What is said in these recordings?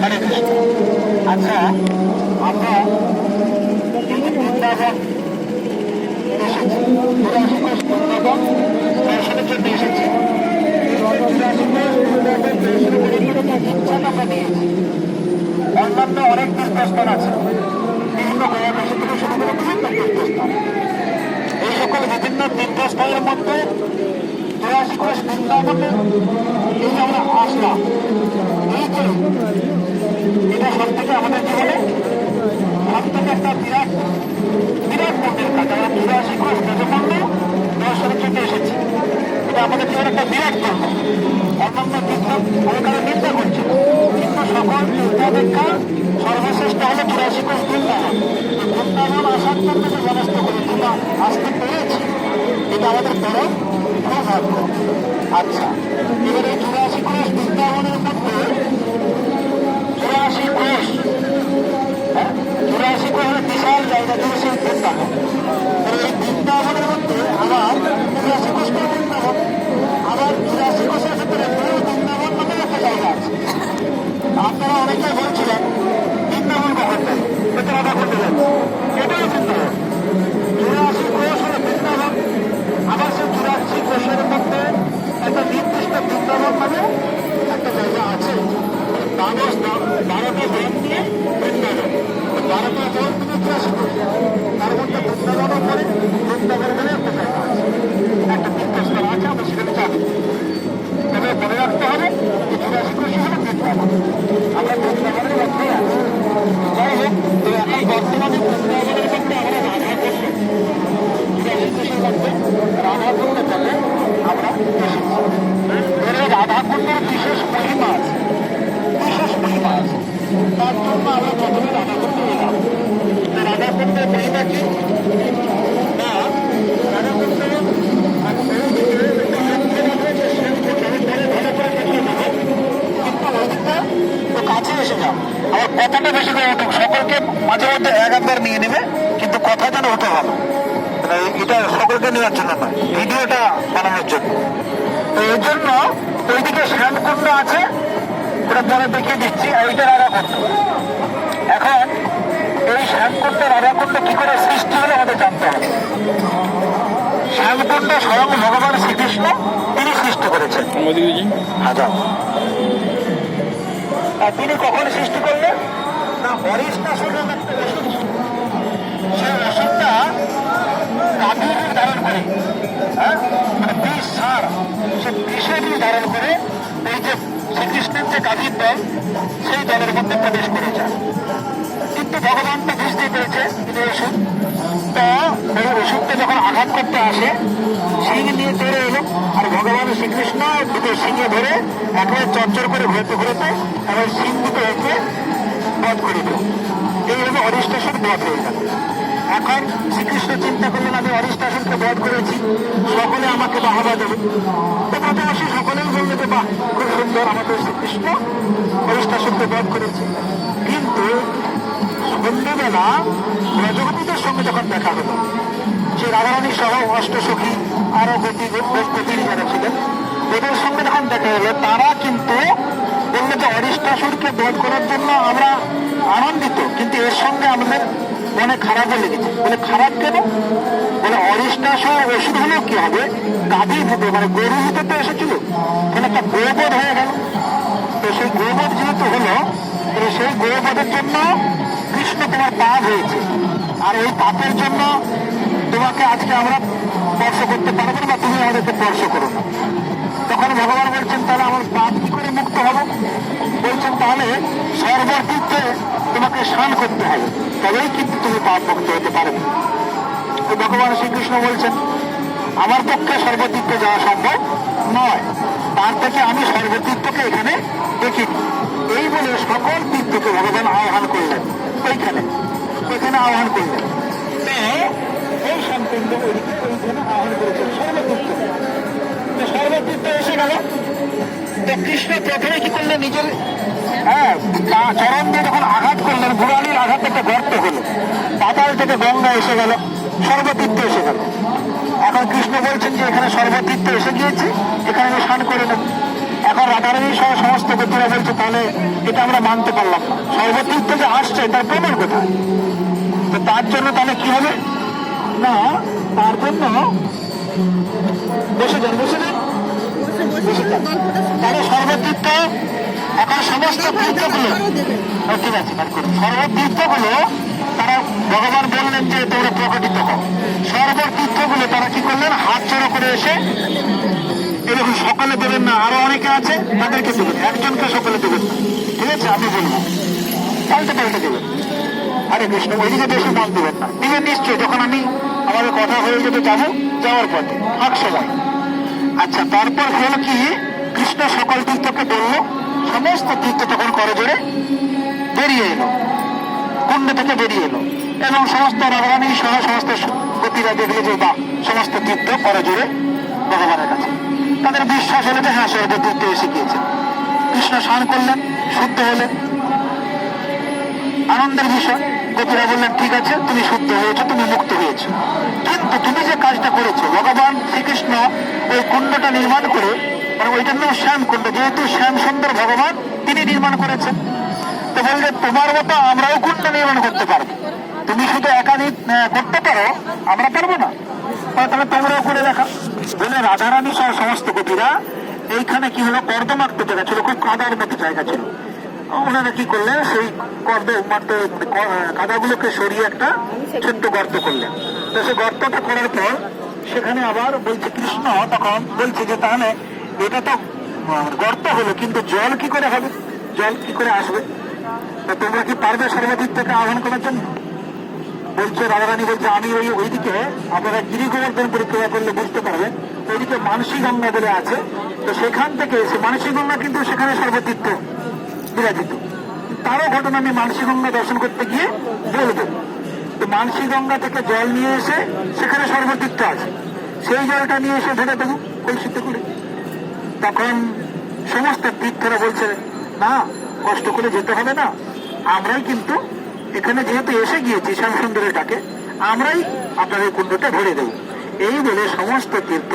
হরে কৃষ্ণ আচ্ছা আমরা এই বৃন্দাবন এসেছি। চুরাশি কোষ বৃন্দাবন দর্শনের জন্য এসেছি। অন্যান্য অনেক তীর্থস্থান আছে। বিভিন্ন গয়া দেশ থেকে শুরু এই সকল বিভিন্ন তীর্থস্থানের মধ্যে এই যে আমরা আসলাম এই এটা সব থেকে আমাদের জীবনে সব থেকে একটা বিরাট বিরাট মন্দির কাজ আমরা চুরাশি কোষ ব্রজমন্ড দর্শনের জন্য এসেছি এটা আমাদের জীবনে একটা বিরাট কর্ম অন্যান্য তীর্থ ওখানে নিন্দা করছে কিন্তু সকল অপেক্ষা সর্বশ্রেষ্ঠ হলো চুরাশি কোষ বৃন্দাবন বৃন্দাবন আসার জন্য যে করে তোমরা আসতে পেরেছি এটা আমাদের বড় আচ্ছা। এবারে চুরাশি ক্রস বৃন্দাবনের মধ্যে তার জন্য আমরা প্রথমে রাধাকুণ্ডে এলাম তো রাধাকুণ্ডের মহিমা কি না রাধাকুণ্ডে কিন্তু কাছে এসে যাও আবার কথাটা বেশি করে উঠুক সকলকে মাঝে মধ্যে এক একবার নিয়ে নেবে কিন্তু কথা যেন ভালো মানে এটা সকলকে নেওয়ার জন্য নয় ভিডিওটা বানানোর জন্য তো এর জন্য ওইদিকে শ্যামকুণ্ড আছে ওটা পরে দেখিয়ে দিচ্ছি এইটা রাধাকুণ্ড এখন এই শ্যামকুণ্ড রাধাকুণ্ড কি করে সৃষ্টি হলো আমাদের জানতে হবে। শ্যামকুণ্ড স্বয়ং ভগবান শ্রীকৃষ্ণ তিনি সৃষ্টি করেছেন। হাজার আর তিনি কখন সৃষ্টি করলেন? না হরিশ নামে একটা সেই ওষুধটা গাভীর ধারণ করে। হ্যাঁ? মানে বিষ সার। সে বিষের ধারণ করে। এই যে শ্রীকৃষ্ণের যে গাভীর দল সেই দলের মধ্যে প্রবেশ করে যায় কিন্তু ভগবান তো বুঝতে পেরেছে যে ওষুধ তো ওই ওষুধটা যখন আঘাত করতে আসে, সিং নিয়ে তেড়ে এলো, আর ভগবান শ্রীকৃষ্ণ দুটো সিংহে ধরে একেবারে চরচর করে ঘুরতে ঘুরতে এবার সিং দুটো একে বধ করে দিল। এইভাবে অরিষ্টাসন বধ হয়ে গেল। এখন শ্রীকৃষ্ণ চিন্তা করলেন আমি অরিষ্টাসনকে বধ করেছি। সকলে আমাকে বাহাবা দেবে। তো প্রথমে সকলেই বলবে যে, বাহ, খুব সুন্দর আমাদের শ্রীকৃষ্ণ অরিষ্টাসনকে বধ করেছে। কিন্তু সন্ধ্যেবেলা ব্রজগোপীদের সঙ্গে যখন দেখা হলো, যে রাধারানী সহ অষ্টসখী আরও গতি গোপী যারা ছিলেন, ওদের সঙ্গে যখন দেখা হলো, তারা কিন্তু বলল যে অরিষ্টাসুরকে বধ করার জন্য আমরা আনন্দিত, কিন্তু এর সঙ্গে আমাদের মনে খারাপও লেগেছে। মানে খারাপ কেন? বলে অরিষ্টাসুর ওষুধ হলেও কি হবে? গাভী ভূতে মানে গরু ভূতে তো এসেছিল। মানে একটা গোবধ হয়ে গেল। তো সেই গোবধ যেহেতু হলো সেই গোবধের জন্য কৃষ্ণ তোমার পাপ হয়েছে। আর ওই পাপের জন্য তোমাকে আজকে আমরা স্পর্শ করতে পারব না বা তুমি আমাদেরকে স্পর্শ করো না। তখন ভগবান বলছেন, তাহলে আমার পাপ কি করে মুক্ত হব। বলছেন, তাহলে সর্বতীর্থে তোমাকে স্নান করতে হবে। তবেই কিন্তু তুমি পাপ মুক্ত হতে পারবে তো ভগবান শ্রীকৃষ্ণ বলছেন, আমার পক্ষে সর্বতীর্থে যাওয়া সম্ভব নয়। তার থেকে আমি সর্বতীর্থকে এখানে দেখি এই বলে সকল তীর্থকে ভগবান আহ্বান করলেন। ওইখানে ওইখানে আহ্বান করলেন। এই সম্পূর্ণ ওইখানে আহ্বান করেছেন সর্বতীর্থ সর্বতীর্থ এসে গেল তো কৃষ্ণ প্রথমে কি করলেন নিজের হ্যাঁ চরণ দিয়ে যখন আঘাত করলেন গোড়ালির আঘাত একটা গর্ত হলো পাতাল থেকে গঙ্গা এসে গেল সর্বতীর্থ এসে গেল এখন কৃষ্ণ বলছেন যে এখানে সর্বতীর্থ এসে গিয়েছে এখানে আমি স্নান করে নেব এখন রাধারানী সহ সমস্ত গোত্রীরা বলছে তাহলে এটা আমরা মানতে পারলাম সর্বতীর্থ যে আসছে তার প্রমাণ কোথায় তো তার জন্য তাহলে কি হবে? না, তার জন্য বসে যান বসে যান। তাহলে সর্বতীর্থ এখন সমস্ত তীর্থগুলো ও, ঠিক আছে সর্বতীর্থগুলো তারা ভগবান বললেন যে তোমরা প্রকটিত হও। সর্বতীর্থগুলো তারা কি করলেন? হাত জড়ো করে এসে এরকম সকালে দেবেন না আরও অনেকে আছে তাদেরকে দেবেন একজনকে সকালে দেবেন না। ঠিক আছে আমি বলব। পাল্টে পাল্টে দেবেন। আরে কৃষ্ণ ওইদিকে বেশি মন দেবেন না। দিবেন নিশ্চয়ই যখন আমি আমাদের কথা হয়ে যেতে যাব যাওয়ার পথে ফাঁক সময় আচ্ছা তারপর হলো কি, কৃষ্ণ সকল তীর্থকে বলল সমস্ত তীর্থ তখন করে জোরে বেরিয়ে এলো, কুণ্ড থেকে বেরিয়ে এলো, এবং সমস্ত রাগারানি সহ সমস্ত গতিরা দেখলে যে বা সমস্ত তীর্থ করে জোরে ভগবানের কাছে। তাদের বিশ্বাস হলো যে হ্যাঁ স্বর্গ তীর্থ এসে গিয়েছে। কৃষ্ণ স্নান করলেন, শুদ্ধ হলেন আনন্দের বিষয়। গোপীরা বললেন, ঠিক আছে, তুমি শুদ্ধ হয়েছো, তুমি মুক্ত হয়েছো। কিন্তু তুমি যে কাজটা করেছ, ভগবান শ্রীকৃষ্ণ ওই কুণ্ডটা নির্মাণ করে মানে ওইটার নাম শ্যাম কুণ্ড, যেহেতু শ্যাম সুন্দর ভগবান, তিনি নির্মাণ করেছেন। তো বললে তোমার মতো আমরাও কুণ্ড নির্মাণ করতে পারব। তুমি শুধু একাধিক করতে পারো, আমরা পারব না। তাহলে তোমরাও করে দেখা। বলে রাধারানী সহ সমস্ত গোপীরা, এইখানে কি হলো? কর্দমাক্ত জায়গা ছিল, খুব কাদার মতো জায়গা ছিল। ওনারা কি করলেন? সেই কর্দ মাত্র কাদাগুলোকে সরিয়ে একটা ছোট্ট গর্ত করলেন। তো সেই গর্তটা করার পর সেখানে আবার বলছে কৃষ্ণ, তখন বলছে যে, তাহলে এটা তো গর্ত হলো, কিন্তু জল কি করে হবে? জল কি করে আসবে? তো তোমরা কি পারবে সর্বাধিক থেকে আহ্বান করার জন্য? বলছে, রাধারানী বলছে, আমি ওই ওইদিকে আপনারা গিরি গোবর্ধন পরিক্রমা করলে বুঝতে পারবেন, ওইদিকে মানসী গঙ্গা বলে আছে। তো সেখান থেকে এসে, মানসী গঙ্গা কিন্তু সেখানে সর্বতীর্থ বিরাজিত তারও ঘটনা আমি মানসী গঙ্গা দর্শন করতে গিয়ে বলব তো মানসী গঙ্গা থেকে জল নিয়ে এসে সেখানে সর্বতীর্থ আছে। সেই জলটা নিয়ে এসে ঢেলে দেবো কলসিতে করে। তখন সমস্ত তীর্থরা বলছে, না, কষ্ট করে যেতে হবে না। আমরাই কিন্তু এখানে যেহেতু এসে গিয়েছি শ্যামসুন্দরের ডাকে, আমরাই আপনাদের কুণ্ডটা ভরে দেব। এই বলে সমস্ত তীর্থ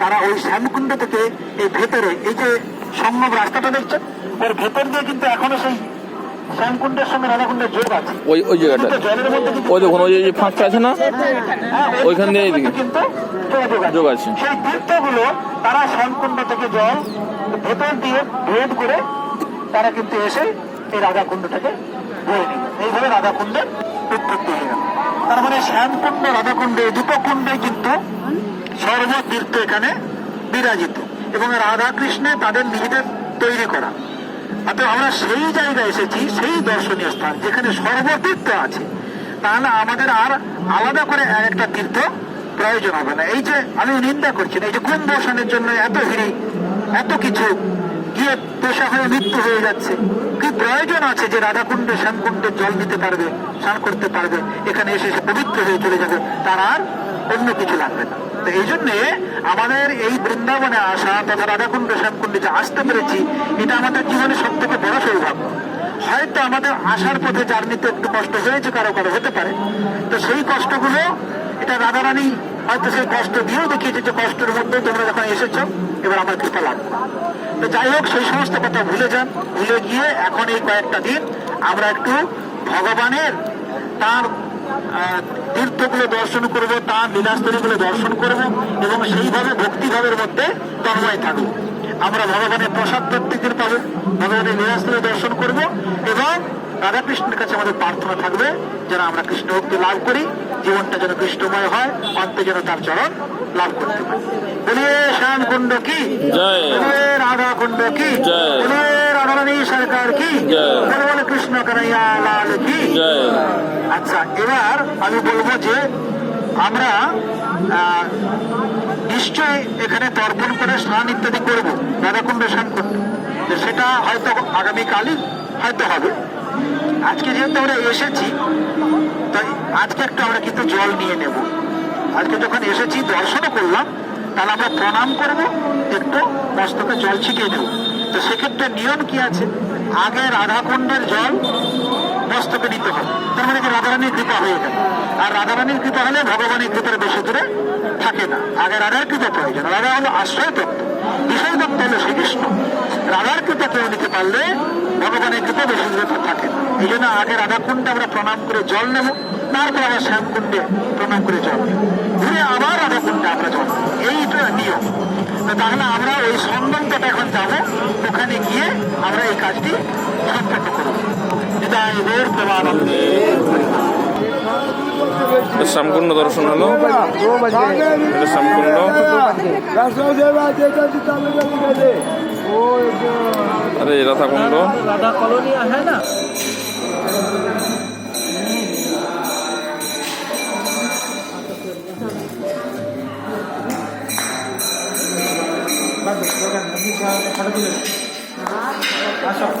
তারা ওই শ্যামকুণ্ড থেকে এই ভেতরে, এই যে সঙ্গম রাস্তাটা দেখছেন? ওর ভেতর দিয়ে কিন্তু এখনও সেই শ্যামকুণ্ডের সঙ্গে রাধাকুণ্ডের যোগ আছে। ওই ওই জায়গাটা। কিন্তু জলের মধ্যে কিন্তু ওই দেখুন ওই যে ফাঁকটা আছে না? হ্যাঁ, ওইখান দিয়ে এইদিকে। কিন্তু যোগাযোগ আছে। যোগ আছে। সেই তীর্থগুলো তারা শ্যামকুণ্ড থেকে জল ভেতর দিয়ে ভেদ করে তারা কিন্তু এসে এই রাধাকুণ্ডটাকে বয়ে নিল এইভাবে রাধাকুণ্ডের উৎপত্তি হয়ে গেল। তার মানে শ্যামকুণ্ড রাধাকুণ্ড এই দুটো কুণ্ডে কিন্তু সর্বতীর্থ এখানে বিরাজিত। এবং রাধা কৃষ্ণে তাদের নিজেদের তৈরি করা। অতএব আমরা সেই জায়গায় এসেছি, সেই দর্শনীয় স্থান, যেখানে সর্বতীর্থ আছে। তাহলে আমাদের আর আলাদা করে একটা তীর্থ প্রয়োজন হবে না। এই যে আমি নিন্দা করছি না, এই যে কুম্ভ স্নানের জন্য এত ভিড়ি, এত কিছু, গিয়ে পেশা হয়ে মৃত্যু হয়ে যাচ্ছে। কি প্রয়োজন আছে যে রাধাকুণ্ডে, শ্যামকুণ্ডে জল দিতে পারবে, স্নান করতে পারবে, এখানে এসে পবিত্র হয়ে চলে যাবে, তার আর অন্য কিছু লাগবে না। তো এই জন্যে আমাদের এই বৃন্দাবনে আসা তথা রাধাকুণ্ড শ্যামকুণ্ডে যে আসতে পেরেছি, এটা আমাদের জীবনে সব থেকে বড় সৌভাগ্য। হয়তো আমাদের আসার পথে জার্নিতে একটু কষ্ট হয়েছে, কারও কারও হতে পারে। তো সেই কষ্টগুলো এটা রাধারানী হয়তো সেই কষ্ট দিয়েও দেখিয়েছে যে কষ্টের মধ্যে তোমরা যখন এসেছ, এবার আমার কৃপা লাগবে তো যাই হোক, সেই সমস্ত কথা ভুলে যান, ভুলে গিয়ে এখন এই কয়েকটা দিন আমরা একটু ভগবানের তার তীর্থগুলো দর্শন করব তার লীলাস্তরীগুলো দর্শন করব এবং সেইভাবে ভক্তিভাবের মধ্যে তন্ময় থাকব। আমরা ভগবানের প্রসাদ প্রত্যেকের পাবো। ভগবানের লীলাস্তরী দর্শন করব এবং রাধাকৃষ্ণের কাছে আমাদের প্রার্থনা থাকবে, যেন আমরা কৃষ্ণ ভক্তি লাভ করি, জীবনটা যেন কৃষ্ণময় হয়, অন্তে যেন তার চরণ লাভ করতে পারি। বলিয়ে শ্যাম কুণ্ড কি? জয়। রাধা কুণ্ড কি। রাধারানী সরকার কি। বলে বলে কৃষ্ণ কানাইয়া লাল কি? আচ্ছা এবার আমি বলব যে আমরা নিশ্চয়ই এখানে তর্পণ করে স্নান ইত্যাদি করব রাধাকুণ্ড স্নান করতে। সেটা হয়তো আগামীকালই হয়তো হবে। আজকে যেহেতু আমরা এসেছি তাই আজকে একটু আমরা কিন্তু জল নিয়ে নেব। আজকে যখন এসেছি, দর্শনও করলাম, তাহলে আমরা প্রণাম করব, একটু মস্তকে জল ছিটিয়ে দেবো। তো সেক্ষেত্রে নিয়ম কি আছে? আগে রাধাকুণ্ডের জল মস্তকে নিতে হবে। তার মানে রাধারানীর কৃপা হয়ে গেল। আর রাধারানীর কৃপা হলে ভগবানের কৃপার বেশি দূরে থাকে না। আগে রাধার কৃপা প্রয়োজন। রাধা হলো আশ্রয় তত্ত্ব। বিষয়দত্ত হলো শ্রীকৃষ্ণ। রাধার কৃপা কেউ নিতে পারলে ভগবানের কৃপা বেশি দূরে থাকে এই জন্য আগে রাধাকুণ্ডে আমরা প্রণাম করে জল নেব। তারপর শ্যামকুণ্ডে প্রণাম করে ঘুরে আবার অবকুণ্ডে আমরা জল এইটা নিয়ম। তাহলে আমরা ওই সন্দন্তটা এখন যাব। ওখানে গিয়ে আমরা এই কাজটি সম্পন্ন দর্শন হলো। সম্পূর্ণ আরে রাধা হ্যাঁ আসো